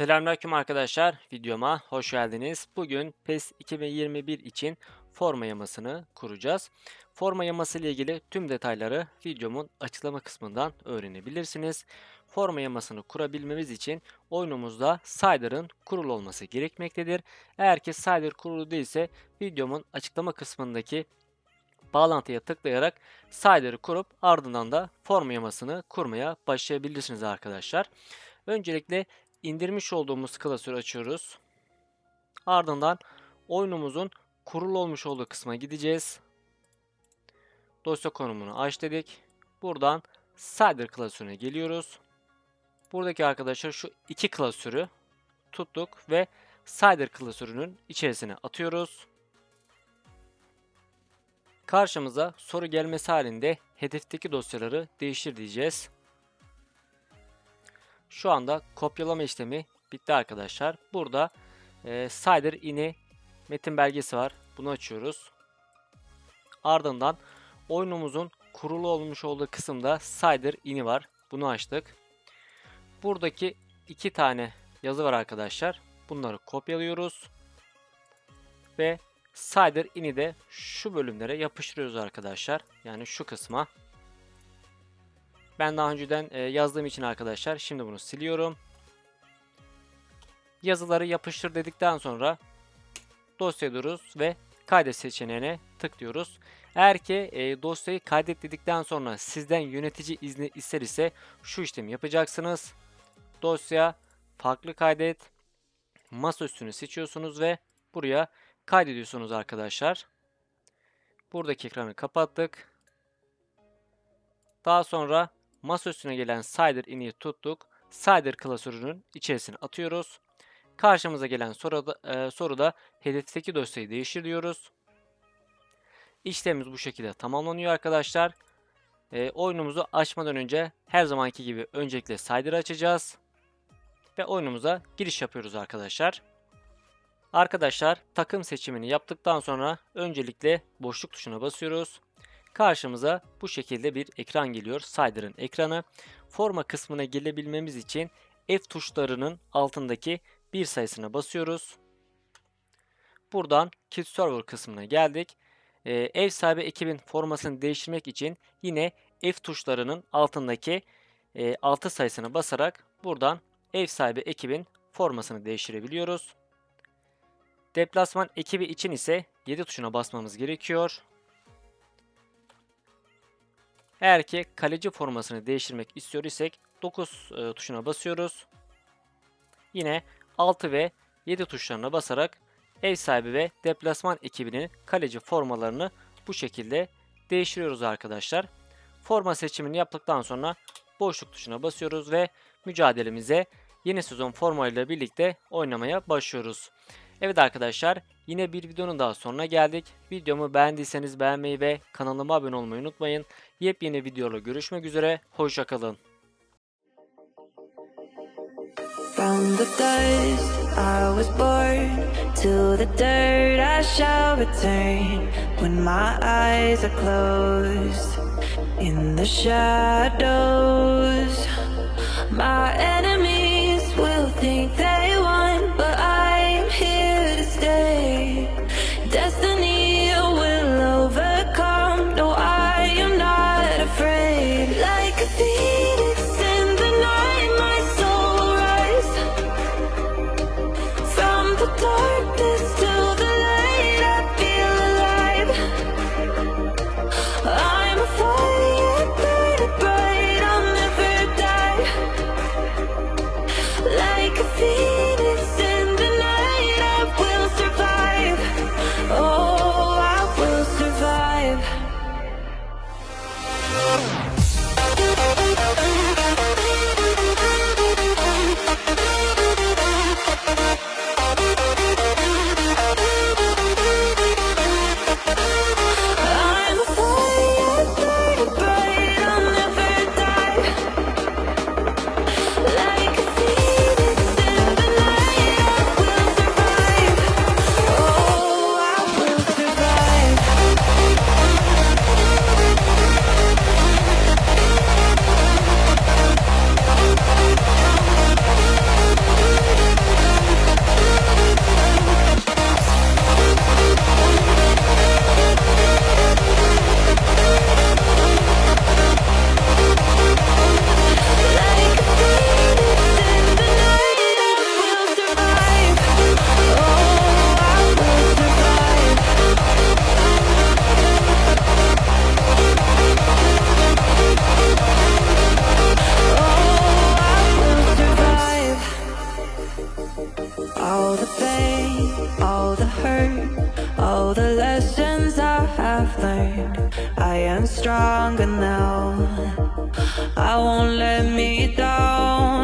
Selamünaleyküm arkadaşlar. Videoma hoş geldiniz. Bugün PES 2021 için forma yamasını kuracağız. Forma yaması ile ilgili tüm detayları videomun açıklama kısmından öğrenebilirsiniz. Forma yamasını kurabilmemiz için oyunumuzda Sider'ın kurulu olması gerekmektedir. Eğer ki Sider kurulu değilse videomun açıklama kısmındaki bağlantıya tıklayarak Sider'ı kurup ardından da forma yamasını kurmaya başlayabilirsiniz arkadaşlar. Öncelikle indirmiş olduğumuz klasörü açıyoruz. Ardından oyunumuzun kurulu olmuş olduğu kısma gideceğiz. Dosya konumunu aç dedik. Buradan Cider klasörüne geliyoruz. Buradaki arkadaşlar şu iki klasörü tuttuk ve Cider klasörünün içerisine atıyoruz. Karşımıza soru gelmesi halinde hedefteki dosyaları değiştir diyeceğiz. Şu anda kopyalama işlemi bitti arkadaşlar. Burada e, Cider ini metin belgesi var. Bunu açıyoruz. Ardından oyunumuzun kurulu olmuş olduğu kısımda Cider ini var. Bunu açtık. Buradaki iki tane yazı var arkadaşlar. Bunları kopyalıyoruz. Ve Cider ini de şu bölümlere yapıştırıyoruz arkadaşlar. Yani şu kısma. Ben daha önceden e, yazdığım için arkadaşlar şimdi bunu siliyorum. Yazıları yapıştır dedikten sonra dosya diyoruz ve kaydet seçeneğine tıklıyoruz. Eğer ki e, dosyayı kaydet dedikten sonra sizden yönetici izni ister ise şu işlemi yapacaksınız. Dosya farklı kaydet masa üstünü seçiyorsunuz ve buraya kaydediyorsunuz arkadaşlar. Buradaki ekranı kapattık. Daha sonra Masa üstüne gelen Cider iniyi tuttuk. Cider klasörünün içerisine atıyoruz. Karşımıza gelen soruda, e, soruda hedefteki dosyayı değiştir diyoruz. İşlemimiz bu şekilde tamamlanıyor arkadaşlar. E, oyunumuzu açmadan önce her zamanki gibi öncelikle Cider'ı açacağız. Ve oyunumuza giriş yapıyoruz arkadaşlar. Arkadaşlar takım seçimini yaptıktan sonra öncelikle boşluk tuşuna basıyoruz. Karşımıza bu şekilde bir ekran geliyor. Sider'ın ekranı. Forma kısmına gelebilmemiz için F tuşlarının altındaki bir sayısına basıyoruz. Buradan Kit Server kısmına geldik. Ee, ev sahibi ekibin formasını değiştirmek için yine F tuşlarının altındaki e, 6 sayısına basarak buradan ev sahibi ekibin formasını değiştirebiliyoruz. Deplasman ekibi için ise 7 tuşuna basmamız gerekiyor. Eğer ki kaleci formasını değiştirmek istiyor isek 9 e, tuşuna basıyoruz. Yine 6 ve 7 tuşlarına basarak ev sahibi ve deplasman ekibinin kaleci formalarını bu şekilde değiştiriyoruz arkadaşlar. Forma seçimini yaptıktan sonra boşluk tuşuna basıyoruz ve mücadelemize yeni sezon formalarıyla birlikte oynamaya başlıyoruz. Evet arkadaşlar yine bir videonun daha sonuna geldik. Videomu beğendiyseniz beğenmeyi ve kanalıma abone olmayı unutmayın. Yepyeni videoda görüşmek üzere. Hoşçakalın. I was born to the dirt I shall return when my eyes are closed in the shadows learned, I am stronger now. I won't let me down.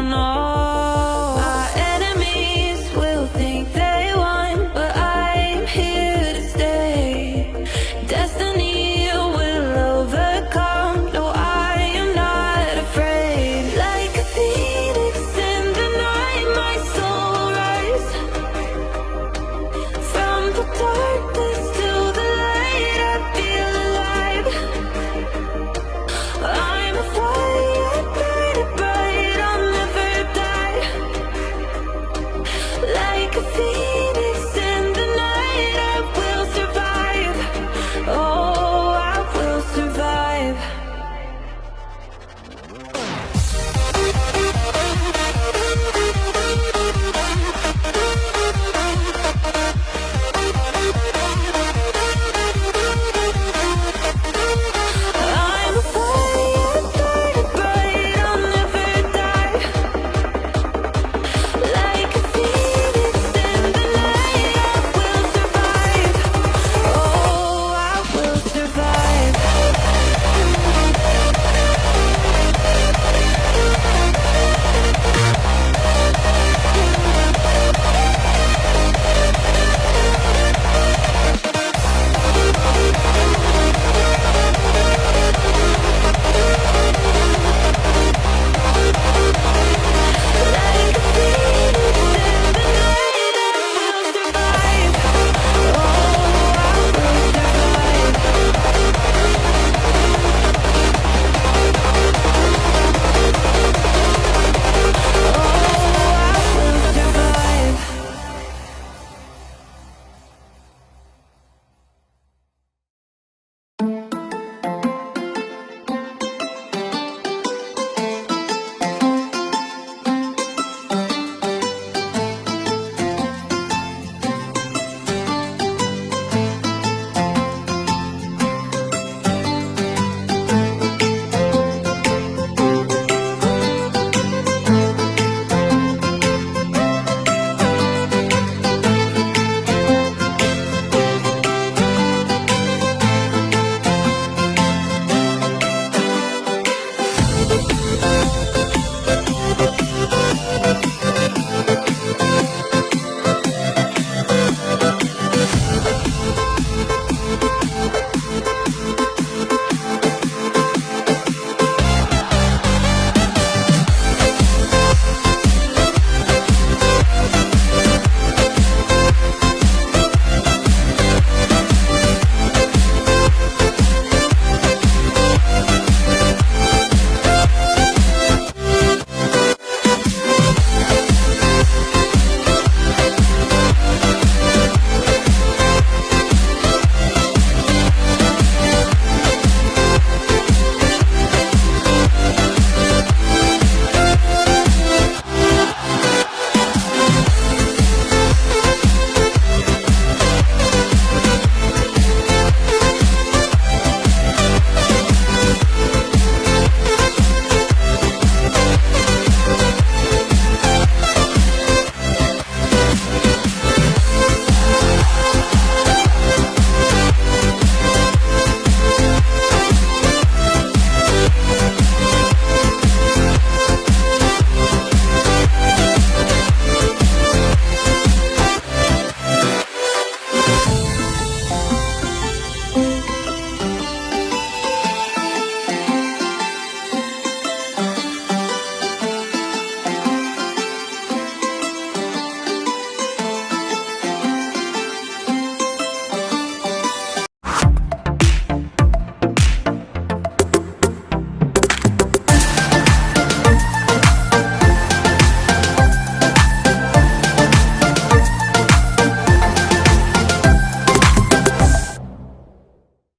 could be